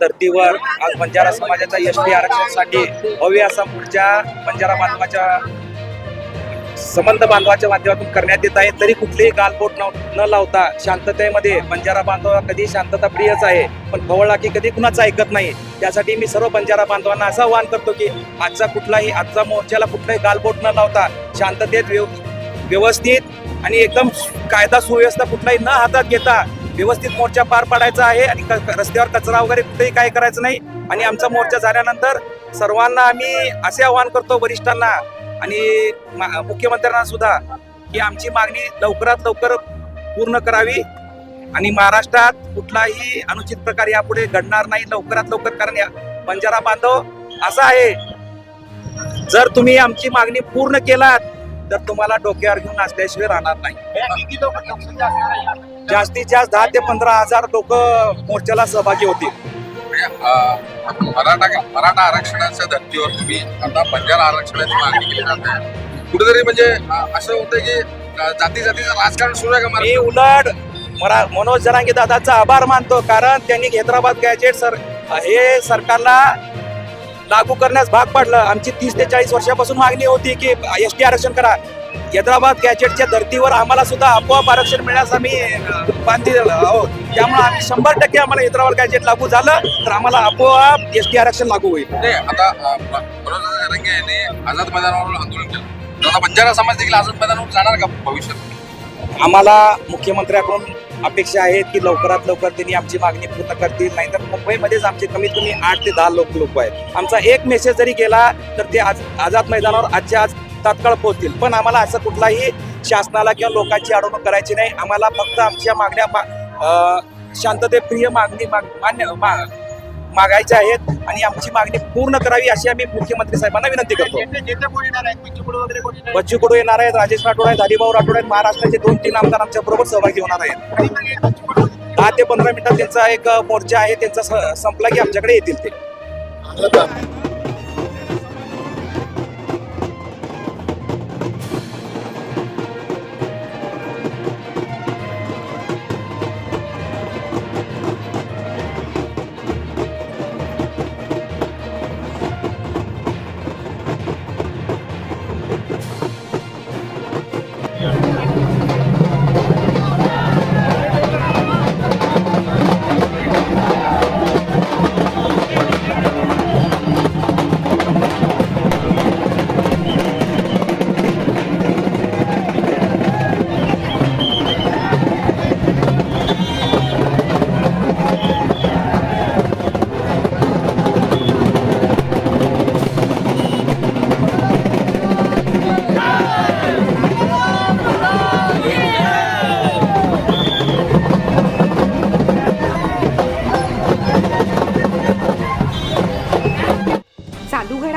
धर्तीवर आज बंजारा समाजाच्या एस टी आरक्षणासाठी भव्य असा बंजारा बांधवाच्या संबंध बांधवाच्या माध्यमातून करण्यात येत आहे. तरी कुठलीही गालबोट न न लावता शांततेमध्ये बंजारा बांधव कधी शांतता प्रियच आहे पण भवळा की कधी कुणाचं ऐकत नाही. त्यासाठी मी सर्व बंजारा बांधवांना असं आवाहन करतो की आजचा कुठलाही आजचा मोर्चाला कुठलाही गालबोट न लावता शांततेत व्यव- व्यवस्थित आणि एकदम कायदा सुव्यवस्था कुठलाही न हातात घेता व्यवस्थित मोर्चा पार पाडायचा आहे आणि क- रस्त्यावर कचरा वगैरे कुठेही काय करायचं नाही. आणि आमचा मोर्चा झाल्यानंतर सर्वांना आम्ही असे आवाहन करतो वरिष्ठांना आणि मा- मुख्यमंत्र्यांना सुद्धा की आमची मागणी लवकरात लवकर पूर्ण करावी. आणि महाराष्ट्रात कुठलाही अनुचित प्रकार यापुढे घडणार नाही लवकरात लवकर कारण बंजारा बांधव असा आहे. जर तुम्ही आमची मागणी पूर्ण केलात तर तुम्हाला डोक्यावर घेऊन नाचल्याशिवाय राहणार नाही. जास्तीत जास्त दहा ते पंधरा हजार लोक मोर्चाला सहभागी होतील. मराठा मराठा आरक्षणाच्या धर्तीवर तुम्ही आता बंजारा आरक्षणाची मागणी केली जात आहे. कुठेतरी म्हणजे असं होतं की जाती जातीचं राजकारण सुरू आहे का मी? उलट मरा मनोज जरांगे दादाचा आभार मानतो कारण त्यांनी हैदराबाद गॅजेट सर हे सरकारला लागू करण्यास भाग पाडलं. आमची तीस ते चाळीस वर्षापासून मागणी होती की एस टी आरक्षण करा. हैदराबाद गॅजेटच्या धर्तीवर आम्हाला सुद्धा आपोआप आरक्षण मिळण्यास आम्ही बांधी बांधील आहोत. त्यामुळे आम्ही शंभर टक्के आम्हाला हैदराबाद गॅजेट लागू झालं तर आम्हाला आपोआप एस टी आरक्षण लागू होईल. आता आझाद मैदानावर आंदोलन केलं. आता बंजारा समाज देखील आझाद मैदानावर जाणार का भविष्यात? आम्हाला मुख्यमंत्र्याकडून अपेक्षा आहेत की लवकरात लवकर त्यांनी आमची मागणी पूर्ण करतील. नाहीतर मुंबईमध्येच आमचे कमीत कमी आठ ते दहा लोक लोक आहेत. आमचा एक मेसेज जरी गेला तर ते आज आझाद मैदानावर आजच्या आज तात्काळ पोहोचतील. पण आम्हाला असं कुठलाही शासनाला किंवा लोकांची अडवणूक करायची नाही. आम्हाला फक्त आमच्या मागण्या शांततेप्रिय मागणी माग- मान्य मा- मागायच्या आहेत आणि आमची मागणी पूर्ण करावी अशी आम्ही मुख्यमंत्री साहेबांना विनंती करतो. बच्चू कडू येणार आहेत? राजेश राठोड आहेत? हरिभाऊ राठोड आहेत? महाराष्ट्राचे दोन तीन आमदार आमच्या बरोबर सहभागी होणार आहेत. दहा ते पंधरा मिनिटात त्यांचा एक मोर्चा आहे त्यांचा संपला की आमच्याकडे येतील ते.